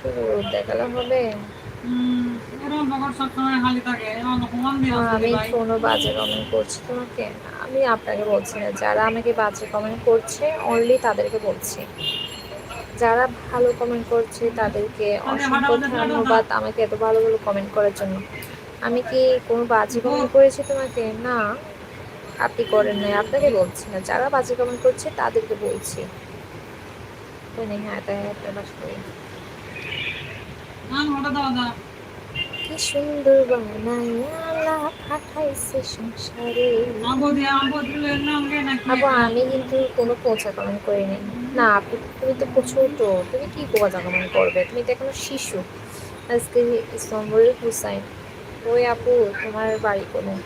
শুধু রোদ দেখালে হবে। আমি কোনো বাজে কমেন্ট করছি তোমাকে। আমি আপনাকে বলছি না, যারা আমাকে বাজে কমেন্ট করছে অনলি তাদেরকে বলছি। যারা ভালো কমেন্ট করছে, তাদেরকে অসংখ্য ধন্যবাদ আমাকে এত ভালো ভালো কমেন্ট করার জন্য। আমি কি কোনো বাজে কমেন্ট করেছি তোমাকে? না, আপনি করেন নাই, আপনাকে বলছি না। যারা বাজে কমেন্ট করছে, তাদেরকে বলছি। হ্যাঁ তাই একটা বাস করি। কি সুন্দর বানাইয়া পাঠাইছে সংসারে। আবু আমি কিন্তু কোনো পৌঁছা কমেন্ট করিনি না আপু তুমি তো ছোট তুমি কি পৌঁছা কমেন্ট করবে? তুমি তো এখনও শিশু। আজকে ইসলাম হুসাইন। ওই আপু তোমার বাড়ি কোনো?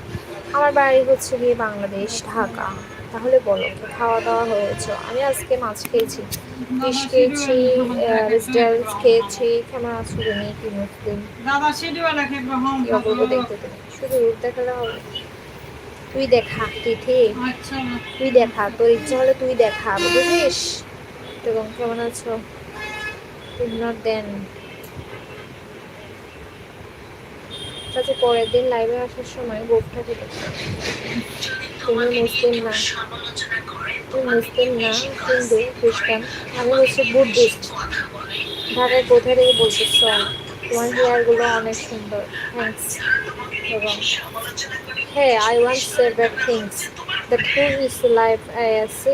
আমার বাড়ি হচ্ছে গিয়ে বাংলাদেশ ঢাকা। তাহলে বলো খাওয়া দাওয়া হয়েছে? আমি আজকে মাছ খেয়েছি। ফিশ খেয়েছি ভেজিটেবলস খেয়েছি কেমন আছো তুমি কি মুসলিম? অপূর্ব দেখতে তুমি। শুধু রূপ দেখালে হবে। তুই দেখা তিথি। আচ্ছা। তুই দেখা তোর ইচ্ছা হলে তুই দেখা বুঝেছিস? এবং কেমন আছো? নট দেন যে পরের দিন লাইভে আসার সময় বোর্ডটা কেটে তুমি মুসলিম না। তুমি মুসলিম না, হিন্দু, খ্রিস্টান, আমি হচ্ছে বুদ্ধিস্ট। ঢাকায় কোথায় থেকে সব তোমার হেয়ারগুলো অনেক সুন্দর। থ্যাংকস এবং হ্যাঁ I want save that things who is life I see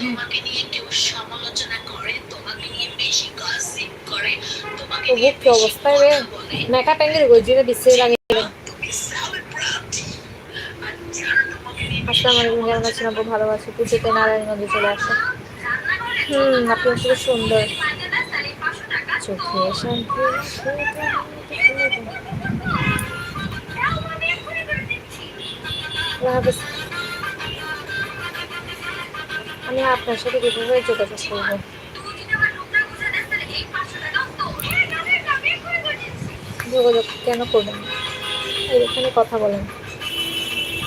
তোমাকে নিয়ে কেউ সমালোচনা করে তোমাকে নিয়ে বেশি গসিপ করে তোমাকে নিয়ে কি অবস্থায় রে। মেকআপ এঙ্গেল গজিরে লাগে আসসালামু আলাইকুম কেমন আছেন আপু? ভালো আছি। পুজোতে নারায়ণগঞ্জে চলে আসে। হুম আপনি খুব সুন্দর। চোখে শান্তি আল্লাহ হাফেজ। আমি আপনার সাথে কীভাবে যোগাযোগ করব? যোগাযোগ কেন করবেন? এখানে কথা বলেন।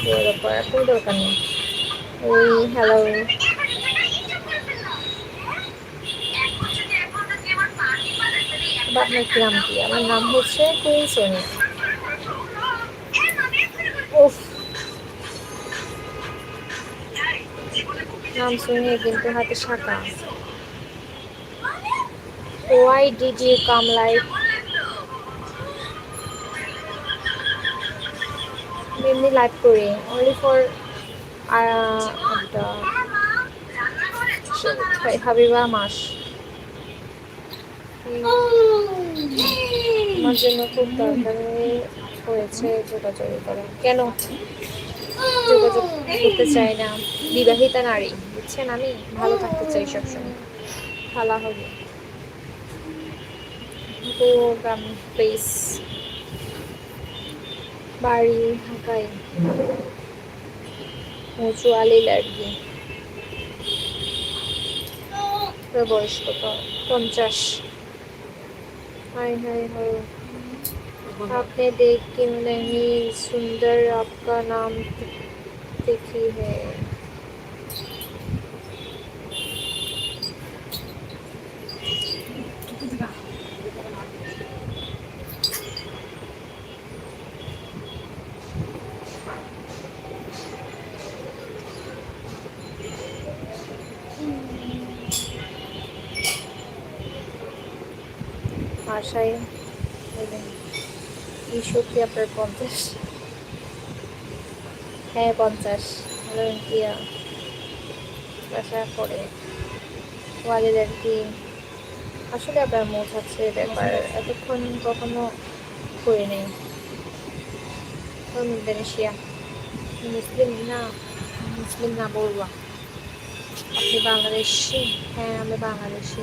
যোগাযোগ করার কোনো দরকার নেই। ওই হ্যালো আপনার নাম কি আমার নাম হচ্ছে কুইন সোনি। নাম শুনে কিন্তু হাতে শাখা। Why did you come like এমনি লাইভ করি। অনলি ফর হাবিবা মাস। আমার জন্য খুব দরকার হয়েছে যোগাযোগ করা কেন? যোগাযোগ করতে চাই না। বিবাহিতা নারী। বুঝছেন আমি ভালো থাকতে চাই সবসময় ভালো হবে গ্রাম প্লেস বাড়ি ঢাকায় উঁচু আলি লাড়কি তোর বয়স কত পঞ্চাশ हाय हाय हाय आपने देख के नहीं सुंदर आपका नाम देखी है আশায় এই সত্যি আপনার পঞ্চাশ? হ্যাঁ পঞ্চাশ। কিয়া বাসা করে ওয়ালিদের কি? আসলে আপনার মো হচ্ছে ব্যাপার। এতক্ষণ কখনো করে নেই। ইন্দোনেশিয়া মুসলিম না? মুসলিম না বলবা আপনি বাংলাদেশি? হ্যাঁ আমি বাংলাদেশি।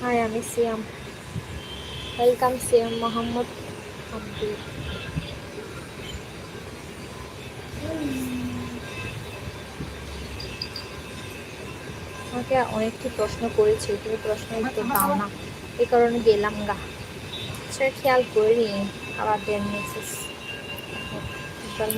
হাই আমি সিয়াম ওয়েলকাম সিয়াম মোহাম্মদ আব্দুল আমাকে অনেকটি প্রশ্ন করেছি তুমি প্রশ্ন উত্তর দাও না। এই কারণে গেলাম গা। সেটা খেয়াল করিনি আবার দেন মেসেজ ইকবাল